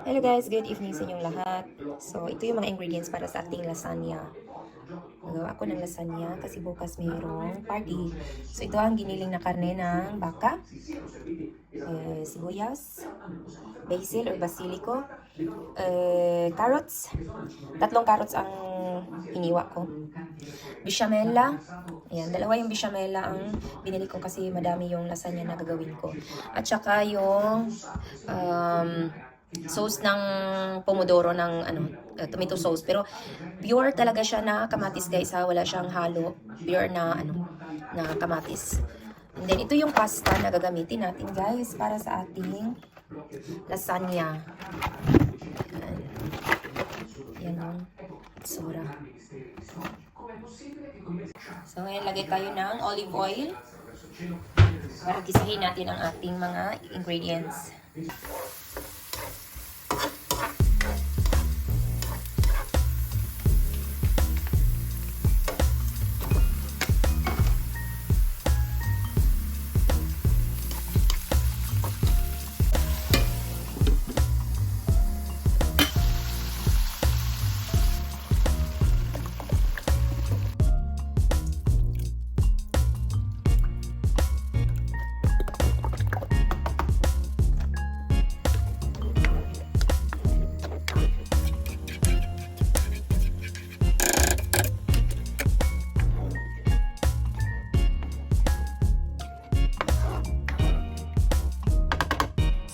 Hello guys, good evening sa inyong lahat. So, ito yung mga ingredients para sa ating lasagna. Nagawa ako ng lasagna kasi bukas mayroong party. So, ito ang giniling na karne ng baka, eh, sibuyas, basil or basilico, eh, carrots, tatlong carrots ang iniwa ko. Bechamela, ayan, dalawa yung bechamela ang binili ko kasi madami yung lasagna na gagawin ko. At saka yung um, sauce ng pomodoro ng ano, uh, tomato sauce. Pero pure talaga siya na kamatis guys ha. Wala siyang halo. Pure na ano, na kamatis. And then ito yung pasta na gagamitin natin guys para sa ating lasagna. Yan. Yan itsura. So ngayon lagay tayo ng olive oil para gisahin natin ang ating mga ingredients.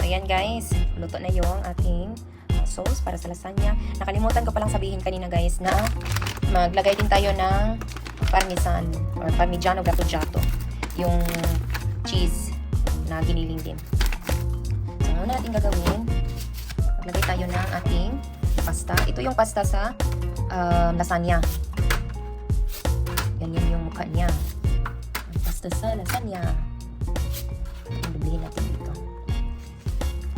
So yan guys, luto na yung ating uh, sauce para sa lasagna. Nakalimutan ko palang sabihin kanina guys na maglagay din tayo ng parmesan or parmigiano gattugiato. Yung cheese na giniling din. So ano natin gagawin? Maglagay tayo ng ating pasta. Ito yung pasta sa um, lasagna. Ganyan yung mukha niya. Pasta sa lasagna. Ang biblihin natin dito.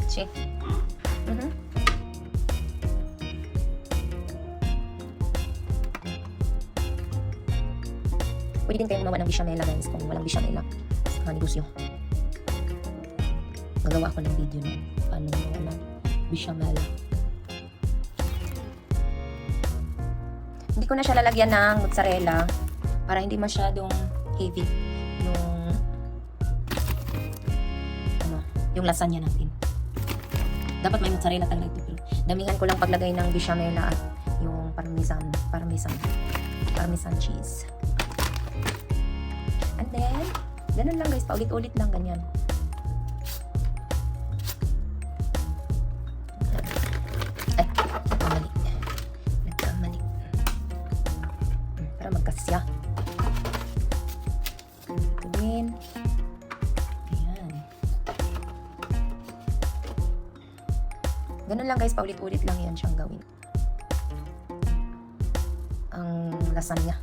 Check. Mhm. Pwede din kayong gumawa ng bechamela guys kung walang bechamela sa negosyo. Magawa ako ng video no. Paano gumawa ng bechamela. Hindi ko na siya lalagyan ng mozzarella para hindi masyadong heavy yung ano, yung lasagna natin. Dapat may mozzarella talaga ito pero damihan ko lang paglagay ng bechamela at yung parmesan, parmesan, parmesan cheese. And then, ganun lang guys, paulit-ulit lang ganyan. Ganun lang guys, paulit-ulit lang yan siyang gawin. Ang lasagna.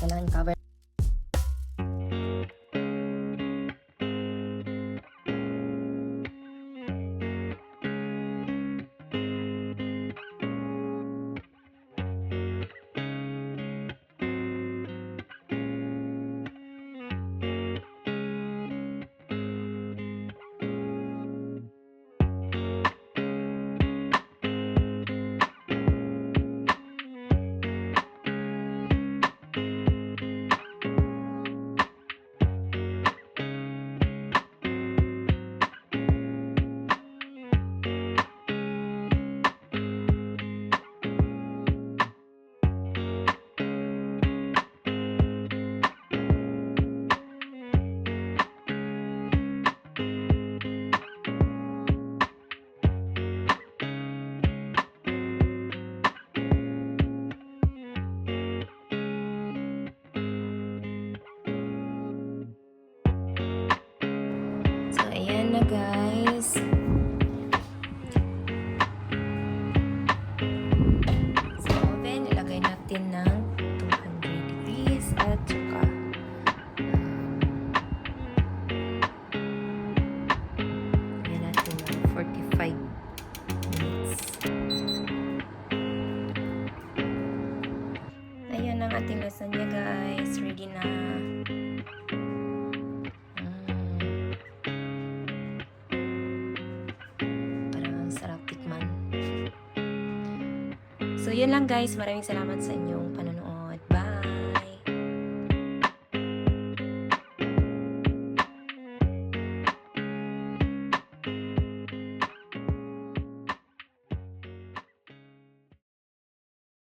Kailangan cover. Na guys. Sa oven, ilagay natin ng 200 degrees at saka um, ayan natin ng 45 minutes. Ayan ang ating lasagna guys. Ready na. So, yun lang guys. Maraming salamat sa inyong panonood.